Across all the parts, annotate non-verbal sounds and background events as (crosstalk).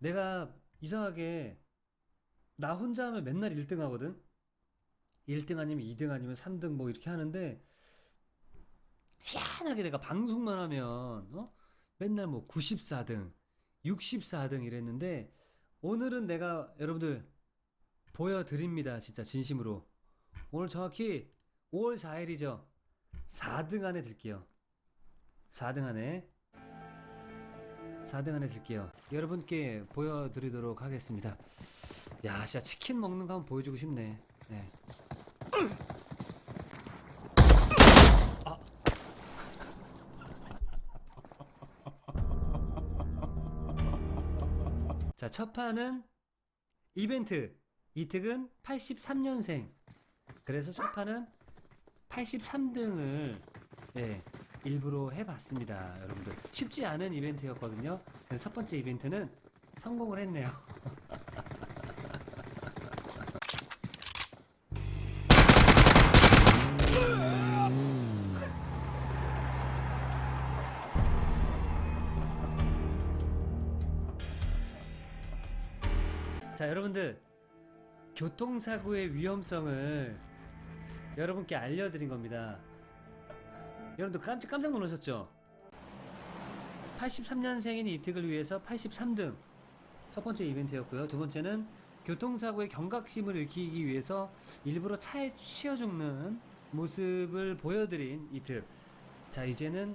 내가 이상하게 나 혼자 하면 맨날 1등 하거든. 1등 아니면 2등 아니면 3등 뭐 이렇게 하는데 희한하게 내가 방송만 하면 어? 맨날 뭐 94등, 64등 이랬는데 오늘은 내가 여러분들 보여드립니다. 진짜 진심으로. 오늘 정확히 5월 4일이죠. 4등 안에 들게요. 4등 안에 4등 안에 들게요. 여러분께 보여드리도록 하겠습니다. 야, 진짜 치킨 먹는 거 한번 보여주고 싶네. 네. 아. 자, 첫 판은 이벤트. 이특은 83년생. 그래서 첫 판은 83등을 예, 일부러 해봤습니다, 여러분들. 쉽지 않은 이벤트였거든요. 그래서 첫 번째 이벤트는 성공을 했네요. (laughs) 자, 여러분들. 교통사고의 위험성을 여러분께 알려드린 겁니다. 여러분들 깜짝, 깜짝 놀라셨죠? 83년생인 이특을 위해서 83등 첫 번째 이벤트였고요. 두 번째는 교통사고의 경각심을 일으키기 위해서 일부러 차에 치여 죽는 모습을 보여드린 이특. 자, 이제는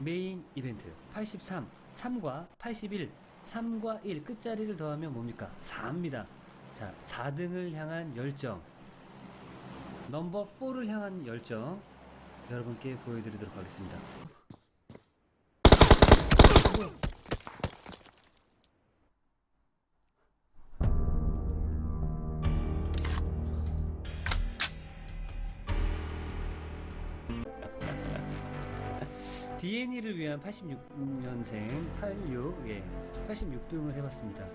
메인 이벤트 83, 3과 81, 3과 1 끝자리를 더하면 뭡니까? 4입니다. 자, 4등을 향한 열정. 넘버 4를 향한 열정 여러분께 보여드리도록 하겠습니다. (laughs) DNE를 위한 86년생 86, 예, 86등을 해봤습니다.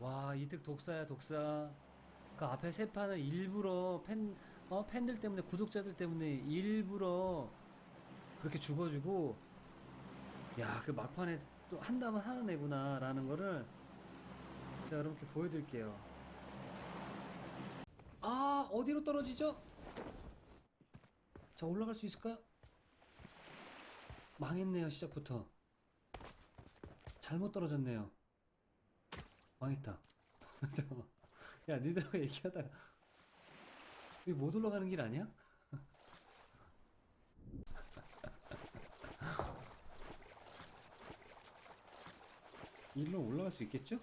와, 이득 독사야, 독사. 그 앞에 세 판은 일부러 팬, 어, 팬들 때문에, 구독자들 때문에 일부러 그렇게 죽어주고, 야, 그 막판에 또 한다면 하는 애구나, 라는 거를 제가 여러분께 보여드릴게요. 아, 어디로 떨어지죠? 자, 올라갈 수 있을까요? 망했네요, 시작부터. 잘못 떨어졌네요. 망했다. (laughs) 잠깐만. 야, 니들하고 얘기하다가. 여기 못 올라가는 길 아니야? (laughs) 일로 올라갈 수 있겠죠?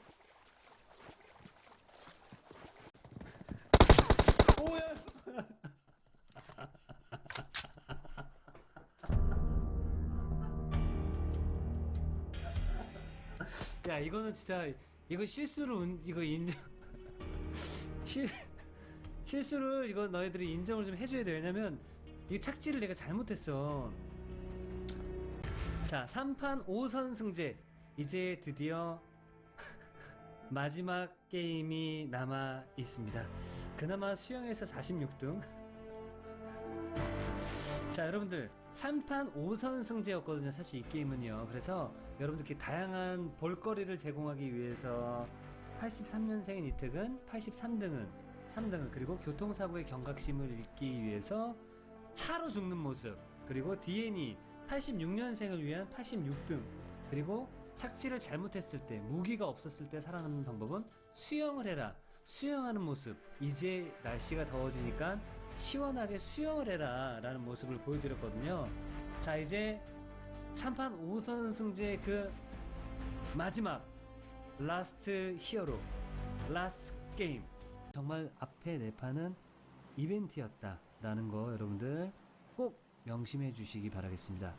오야! (laughs) 야 이거는 진짜 이거 실수로 운- 이거 인정 (laughs) 실 실수를 이거 너희들이 인정을 좀 해줘야 돼. 왜냐면 이 착지를 내가 잘못했어. 자 3판 5선 승제. 이제 드디어 (laughs) 마지막 게임이 남아 있습니다. 그나마 수영에서 46등. (laughs) 자 여러분들. 3판 5선 승제였거든요 사실 이 게임은요. 그래서 여러분들께 다양한 볼거리를 제공하기 위해서 83년생인 이특은 83등은 3등은 그리고 교통사고의 경각심을 읽기 위해서 차로 죽는 모습 그리고 DN이 86년생을 위한 86등 그리고 착지를 잘못했을 때 무기가 없었을 때 살아남는 방법은 수영을 해라. 수영하는 모습. 이제 날씨가 더워지니까 시원하게 수영을 해라 라는 모습을 보여드렸거든요. 자 이제 3판 5선 승제 그 마지막 라스트 히어로 라스트 게임 정말 앞에 네 판은 이벤트였다 라는 거 여러분들 꼭 명심해 주시기 바라겠습니다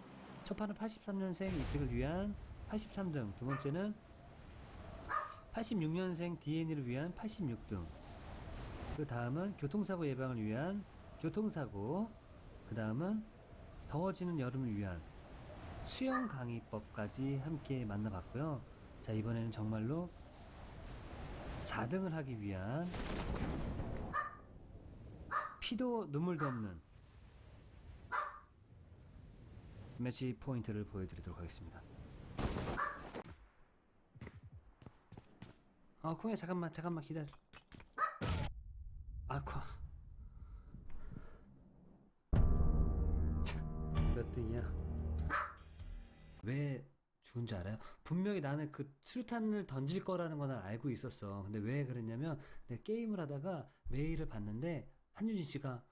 첫 판은 83년생 이특을 위한 83등 두 번째는 86년생 DN이를 위한 86등 그 다음은 교통사고 예방을 위한 교통사고 그 다음은 더워지는 여름을 위한 수영 강의법까지 함께 만나봤고요. 자, 이번에는 정말로 4등을 하기 위한 피도 눈물도 없는 매치 포인트를 보여드리도록 하겠습니다. 아 콩야 잠깐만 잠깐만 기다려. 아쿠아. (laughs) 몇 등이야? 왜 죽은 줄 알아요? 분명히 나는 그 수류탄을 던질 거라는 건 알고 있었어. 근데 왜 그랬냐면 내가 게임을 하다가 메일을 봤는데 한유진 씨가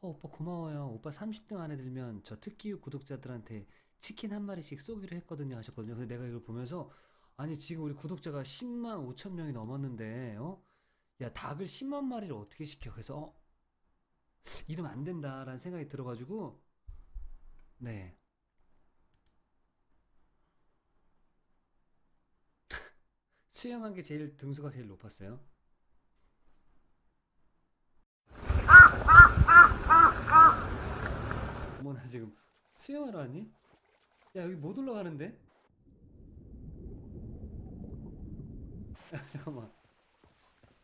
어, 오빠 고마워요. 오빠 30등 안에 들면 저 특기유 구독자들한테 치킨 한 마리씩 쏘기로 했거든요. 하셨거든요. 근데 내가 이걸 보면서 아니 지금 우리 구독자가 10만 5천 명이 넘었는데 어? 야 닭을 10만 마리를 어떻게 시켜? 그래서 어? 이러면 안 된다라는 생각이 들어가지고 네 수영한 게 제일 등수가 제일 높았어요? 어머나 지금 수영하러 왔니? 야 여기 못 올라가는데? 야 잠깐만.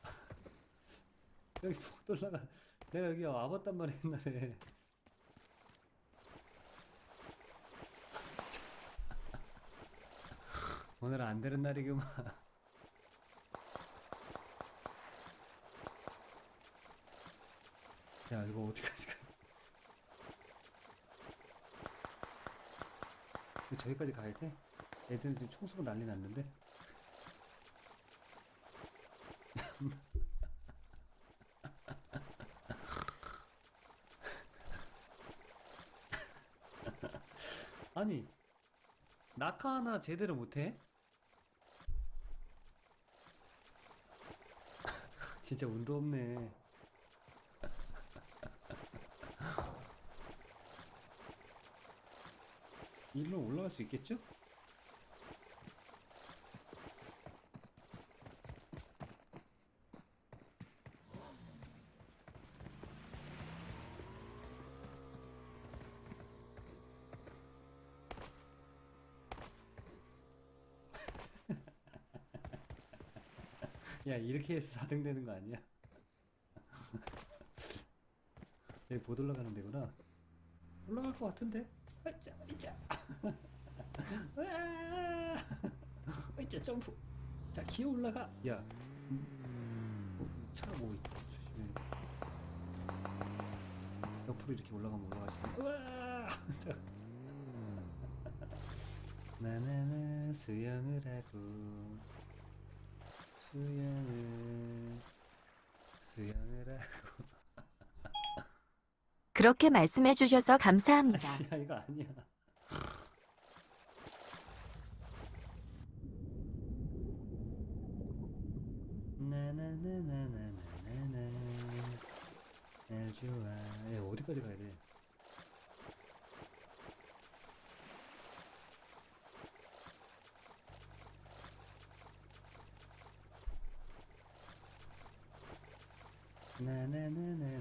(laughs) 여기 못 올라가. 내가 여기 와봤단 말이야 옛날에. (laughs) 오늘은 안 되는 날이구만 야 이거 어디까지 가 저기까지 가야 돼? 애들 지금 총 쏘고 난리 났는데 (laughs) 아니 낙하 하나 제대로 못해? (laughs) 진짜 운도 없네 일로 올라갈 수 있겠죠? 야 이렇게 해서 4등 되는 거 아니야? (laughs) 여기 못 올라가는 데구나 올라갈 것 같은데? 으짜 으짜 으아! 으짜 점프. 자 기어 올라가. 야. 어, 차가 뭐 있다 조심해. 옆으로 이렇게 올라가면 올라가지. (laughs) 자. 나나나 수영을 하고. 수영을. 수영을 하고 그렇게 말씀해 주셔서 감사합니다. 아니야 이거 아니야. 나나나나나나나 날 좋아. 야 어디까지 가야 돼? 나나나나나